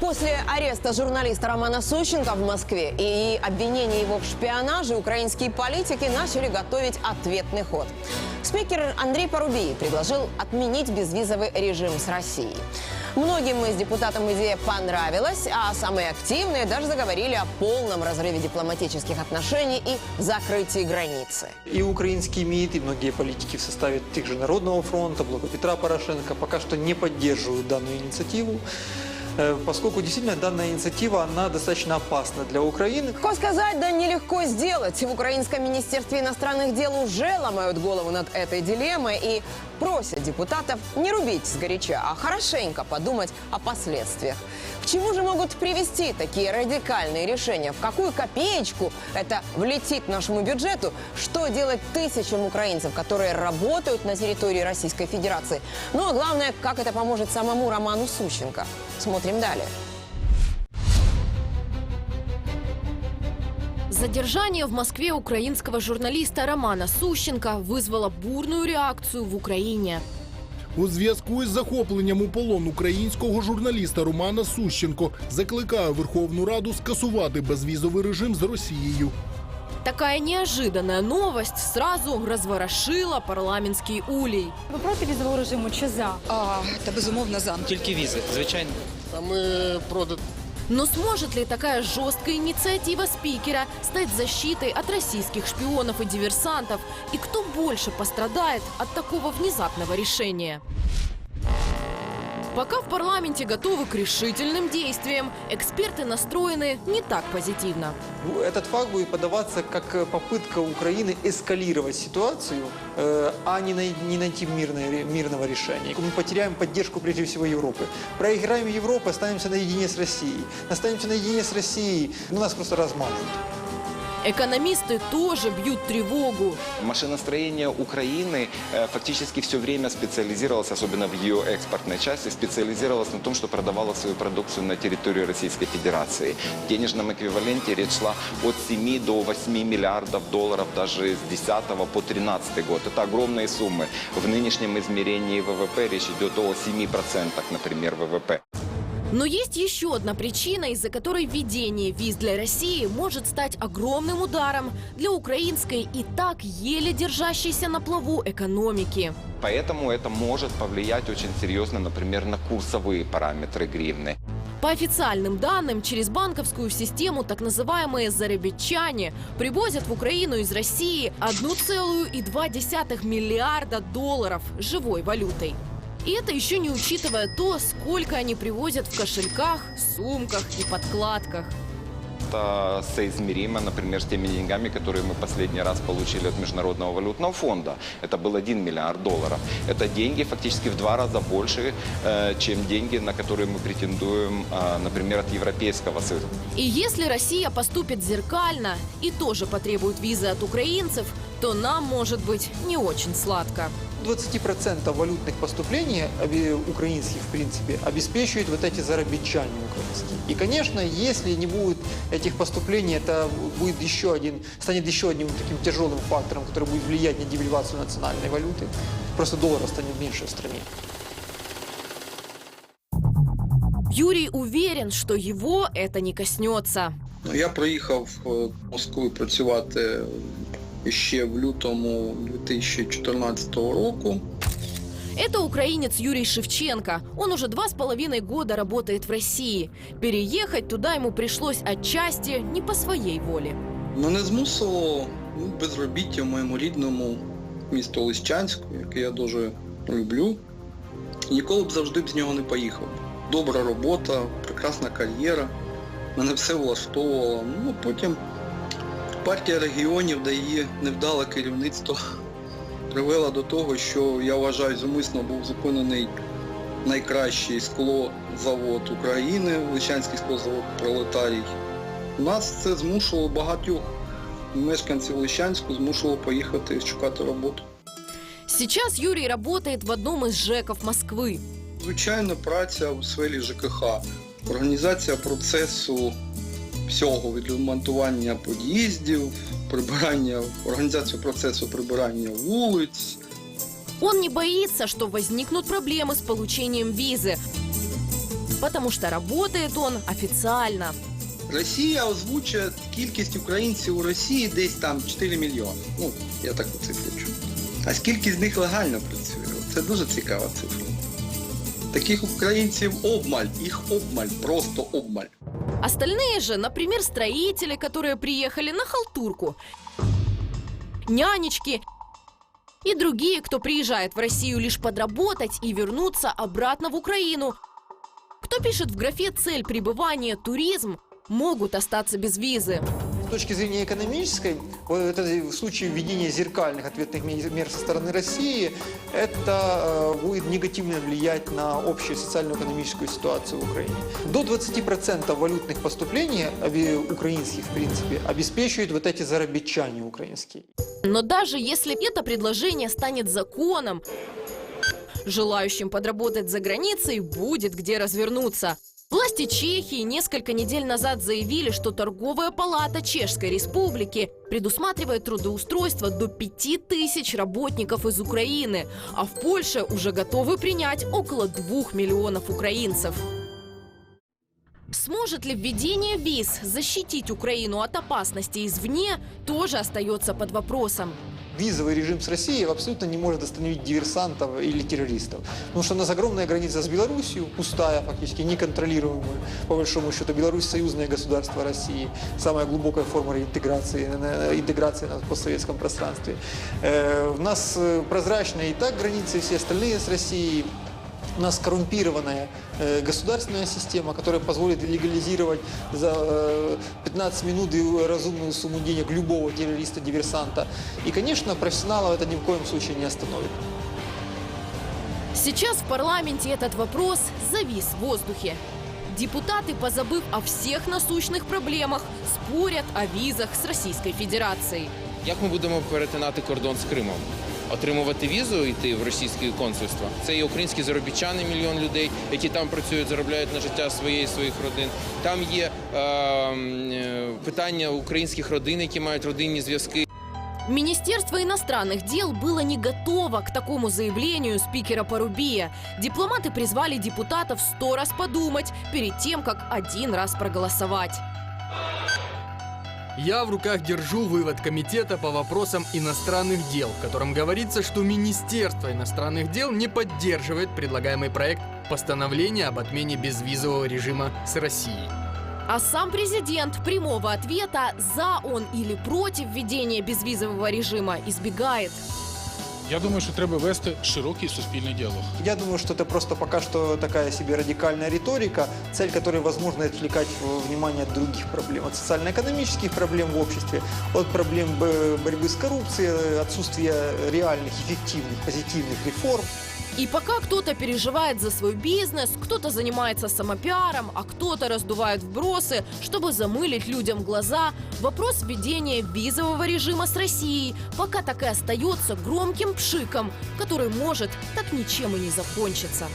После ареста журналиста Романа Сущенко в Москве и обвинения его в шпионаже украинские политики начали готовить ответный ход. Спикер Андрей Порубий предложил отменить безвизовый режим с Россией. Многим из депутатов идея понравилась, а самые активные даже заговорили о полном разрыве дипломатических отношений и закрытии границы. И украинский МИД, и многие политики в составе тех же Народного фронта, Блока Петра Порошенко пока что не поддерживают данную инициативу, поскольку действительно данная инициатива, она достаточно опасна для Украины. Легко сказать, да нелегко сделать. В Украинском министерстве иностранных дел уже ломают голову над этой дилеммой и просят депутатов не рубить сгоряча, а хорошенько подумать о последствиях. Чему же могут привести такие радикальные решения? В какую копеечку это влетит нашему бюджету? Что делать тысячам украинцев, которые работают на территории Российской Федерации? Ну а главное, как это поможет самому Роману Сущенко? Смотрим далее. Задержание в Москве украинского журналиста Романа Сущенко вызвало бурную реакцию в Україні. У зв'язку із захопленням у полон українського журналіста Романа Сущенко закликає Верховну Раду скасувати безвізовий режим з Росією. Такая неожиданная новость сразу разворошила парламентский улей. Ви проти візового режиму чи за? А, та безумовно за. Тільки візи, звичайно. А ми проти Но сможет ли такая жесткая инициатива спикера стать защитой от российских шпионов и диверсантов? И кто больше пострадает от такого внезапного решения? Пока в парламенте готовы к решительным действиям, эксперты настроены не так позитивно. Ну, Этот факт будет подаваться как э, попытка Украины эскалировать ситуацию, э, а не, най- не найти мирное мирного решения. Мы потеряем поддержку прежде всего Европы. Проиграем Европу, останемся наедине с Россией. Останемся наедине с Россией, ну нас просто размажут. Экономисты тоже бьют тревогу. Машиностроение Украины э, фактически все время специализировалось, особенно в ее экспортной части, специализировалось на том, что продавало свою продукцию на территории Российской Федерации. В денежном эквиваленте речь шла от 7 до 8 миллиардов долларов даже с 10 по 13 год. Это огромные суммы. В нынешнем измерении ВВП речь идет о 7%, например, ВВП. Но есть еще одна причина, из-за которой введение виз для России может стать огромным ударом для украинской и так еле держащейся на плаву экономики. Поэтому это может повлиять очень серьезно, например, на курсовые параметры гривны. По официальным данным, через банковскую систему так называемые зарабичане привозят в Украину из России 1,2 миллиарда долларов живой валютой. И это еще не учитывая то, сколько они привозят в кошельках, сумках и подкладках. Это соизмеримо, например, с теми деньгами, которые мы последний раз получили от Международного валютного фонда. Это был 1 миллиард долларов. Это деньги фактически в два раза больше, э, чем деньги, на которые мы претендуем, э, например, от Европейского Союза. И если Россия поступит зеркально и тоже потребует визы от украинцев, то нам может быть не очень сладко. 20% валютных поступлений украинских, в принципе, обеспечивают вот эти заробитчане украинские. И, конечно, если не будет этих поступлений, это будет еще один, станет еще одним таким тяжелым фактором, который будет влиять на девальвацию национальной валюты. Просто доллара станет меньше в стране. Юрий уверен, что его это не коснется. Ну, Я приїхав в Москву працювати ще в лютому 2014 року. Это украинец Юрий Шевченко. Он уже два с половиной года работает в России. Переехать туда ему пришлось отчасти не по своей воле. Мене змусило ну, безробіття в моєму рідному місто Лисчанську, яке я дуже люблю. Ніколи б завжди б з нього не поїхав. Добра робота, прекрасна кар'єра, мене все влаштовувало. Ну, потім партія регіонів, де її невдале керівництво привела до того, що я вважаю зумисно був зупинений найкращий склозавод України, Личанський склозавод Пролетарій. Нас це змушувало багатьох мешканців Лищанську змушувало поїхати шукати роботу. Сейчас Юрий работает в одном из ЖЭКов Москвы. Звичайно, праця у сфері ЖКХ, організація процесу всього від ремонтування під'їздів, прибирання, організацію процесу прибирання вулиць, Он не боится, что возникнут проблемы с получением визы. Потому что работает он официально. Росія озвучує кількість українців у Росії десь там 4 мільйони. Ну, я таку цифру чую. А скільки з них легально працює? Це дуже цікава цифра. Таких українців обмаль, їх обмаль, просто обмаль. Остальные же, например, строители, которые приехали на халтурку, нянечки и другие, кто приезжает в Россию лишь подработать и вернуться обратно в Украину. Кто пишет в графе «цель пребывания туризм», могут остаться без визы. Точки зрения экономической, вот это в случае введения зеркальных ответных ме- мер со стороны России, это э, будет негативно влиять на общую социально-экономическую ситуацию в Украине. До 20% валютных поступлений, оби- украинских в принципе, обеспечивают вот эти заработчане украинские. Но даже если это предложение станет законом, желающим подработать за границей будет где развернуться. Власти Чехии несколько недель назад заявили, что торговая палата Чешской Республики предусматривает трудоустройство до 5000 работников из Украины, а в Польше уже готовы принять около 2 миллионов украинцев. Сможет ли введение виз защитить Украину от опасности извне, тоже остается под вопросом. Визовый режим с Россией абсолютно не может остановить диверсантов или террористов. Потому что у нас огромная граница с Белоруссией, пустая, фактически неконтролируемая. По большому счету, Беларусь – союзное государство России, самая глубокая форма интеграции, э, интеграции на постсоветском пространстве. Э, У нас э, прозрачные и так границы, все остальные с Россией. У нас коррумпированная э, государственная система, которая позволит легализировать за э, 15 минут и разумную сумму денег любого террориста-диверсанта. И, конечно, профессионалов это ни в коем случае не остановит. Сейчас в парламенте этот вопрос завис в воздухе. Депутаты, позабыв о всех насущных проблемах, спорят о визах с Российской Федерацией. Як ми будемо перетинати кордон з Кримом? Отримувати візу, йти в російське консульство. Це і українські заробітчани, мільйон людей, які там працюють, заробляють на життя своєї своїх родин. Там є е, м, е, питання українських родин, які мають родинні зв'язки. Министерство иностранных дел было не готово к такому заявлению спикера Порубия. Дипломаты призвали депутатов сто раз подумать перед тем, как один раз проголосовать. Я в руках держу вывод комитета по вопросам иностранных дел, в котором говорится, что Министерство иностранных дел не поддерживает предлагаемый проект постановления об отмене безвизового режима с Россией. А сам президент прямого ответа за он или против введения безвизового режима избегает. Я думаю, що треба вести широкий суспільний діалог. Я думаю, что это просто пока что такая себе радикальная риторика, цель которой, возможно, отвлекать э, внимание от других проблем, от социально-экономических проблем в обществе, от проблем борьбы с коррупцией, э, отсутствия реальных, эффективных, позитивных реформ. И пока кто-то переживает за свой бизнес, кто-то занимается самопиаром, а кто-то раздувает вбросы, чтобы замылить людям глаза, вопрос введения визового режима с Россией пока так и остается громким пшиком, который может так ничем и не закончиться.